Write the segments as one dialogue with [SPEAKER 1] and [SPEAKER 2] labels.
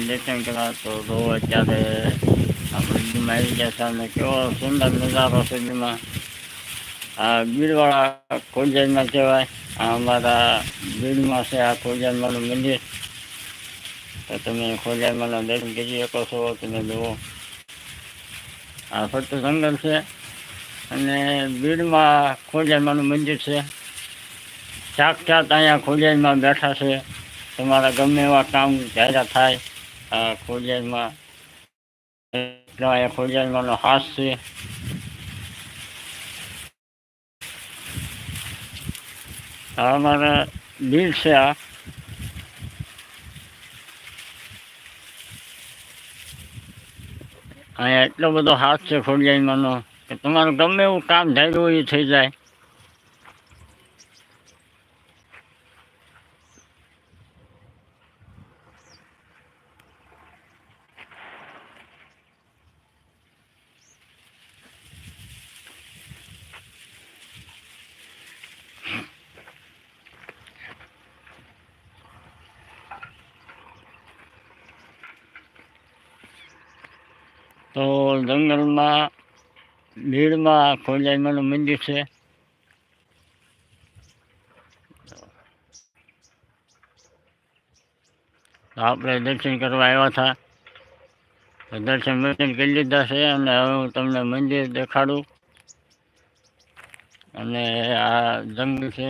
[SPEAKER 1] દર્શન કરવા તો જો અત્યારે આપણે બીમારી આવી ગયા અને કેવો સુંદર નજારો છે બીમાં આ બીડવાળા ખોડિયારમાં કહેવાય. આ અમારા બીડમાં છે આ ખોડિયારમાંનું મંદિર. તો તમે ખોડિયારમાંના દર્શન કરી શકો છો. તમે જુઓ. આ ફક્ત જંગલ છે. અને બીડમાં ખોડિયારમાંનું મંદિર છે. સાક્ષાત અહીંયા ખોડિયારમાં બેઠા છે. તમારા ગમે એવા કામ જાહેરાત થાય. ખોડિયારમાં અહીંયા ખોડિયારમાંનો હાથ છે. આ અમારા બીડ છે આ. અહીંયા એટલો બધો હાથ છે ખોડિયારમાંનો કે તમારું ગમે એવું કામ ધાર્યું એ થઈ જાય. તો જંગલમાં ભીડમાં ખોડિયારમાંનું મંદિર છે? આપણે દર્શન કરવા આવ્યા હતા. તો દર્શન દર્શન કરી લીધા છે અને હવે હું તમને મંદિર દેખાડું. અને આ જંગલ છે.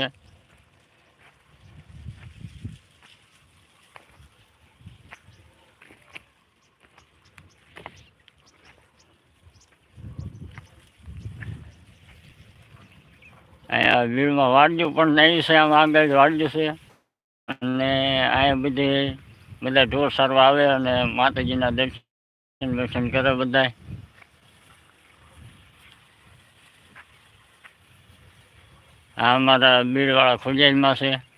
[SPEAKER 1] ભીડમાં વાડ્યું પણ નહીં છે, આમ આગળ વાડ્યું છે. અને અહીંયા બધી બધા ઢોર સારવા આવે અને માતાજીના દર્શન દર્શન કરે બધાય આ અમારા બીડવાળા ખુજાઈમાં છે.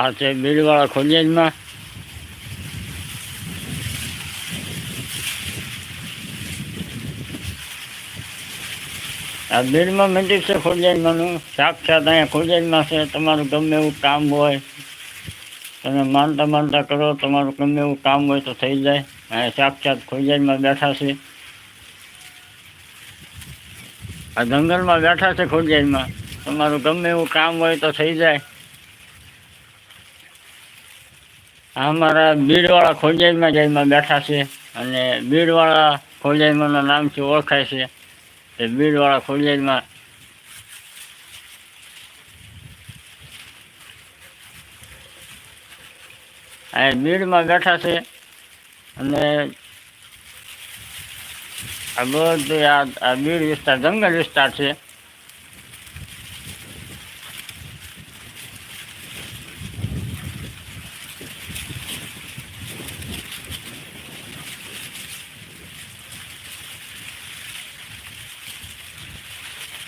[SPEAKER 1] આ છે બીડવાળા ખોડિયારમાં આ બીડમાં મંદિર છે ખોડિયારમાંનું સાક્ષાત અહીંયા ખોડિયારમાં છે. તમારું ગમે એવું કામ હોય, તમે માનતા માનતા કરો, તમારું ગમે એવું કામ હોય તો થઈ જાય. અહીંયા સાક્ષાત ખોડિયારમાં બેઠા છે. આ જંગલમાં બેઠા છે ખોડિયારમાં તમારું ગમે એવું કામ હોય તો થઈ જાય આ અમારા બીડવાળા ખોજાઈમાં જઈમાં બેઠા છે અને બીડવાળા ખોજાઈમાંના નામથી ઓળખાય છે. એ બીડવાળા ખોડિયારમાં આ બીડમાં બેઠા છે અને આ બધું આ બીડ વિસ્તાર જંગલ વિસ્તાર છે.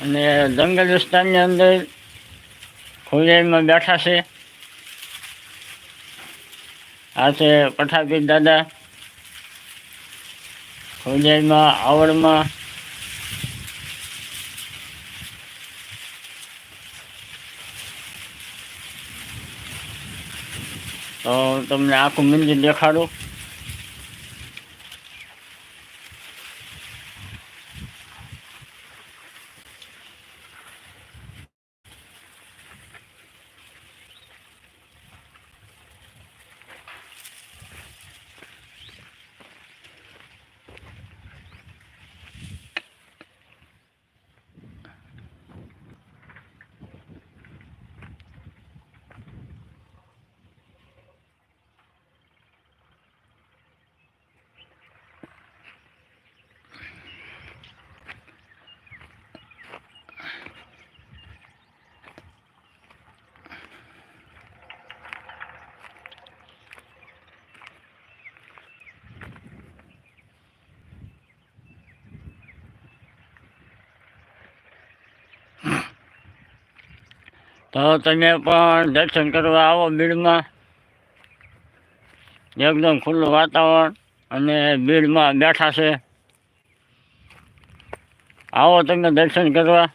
[SPEAKER 1] અને જંગલ વિસ્તારની અંદર ખુલ્લેમાં બેઠા છે. આ છે પઠાપીર દાદા. ખુલ્લેમાં, આવડમાં. તો તમને આખું મંદિર દેખાડું. તમે પણ દર્શન કરવા આવો બીડમાં. એકદમ ખુલ્લું વાતાવરણ અને બીડમાં બેઠા છે. આવો તમે દર્શન કરવા.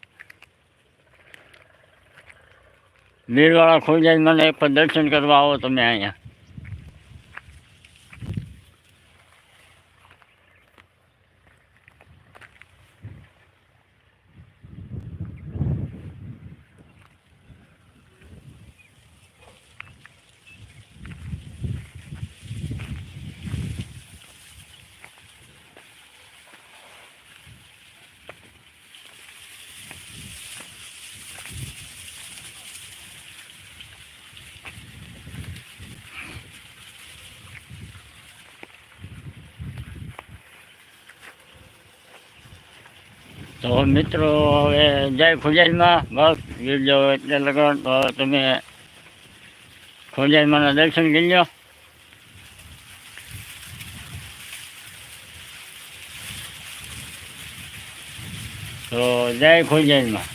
[SPEAKER 1] બીડવાળા ખોજાઈ મને એક દર્શન કરવા આવો તમે અહીંયા. તો મિત્રો, હવે જય ખોજાઈમાં, બસ ગીરજો એટલે લગન, તો તમે ખોજાઈમાંના દર્શન કરી લો તો જય ખોજાઈમાં.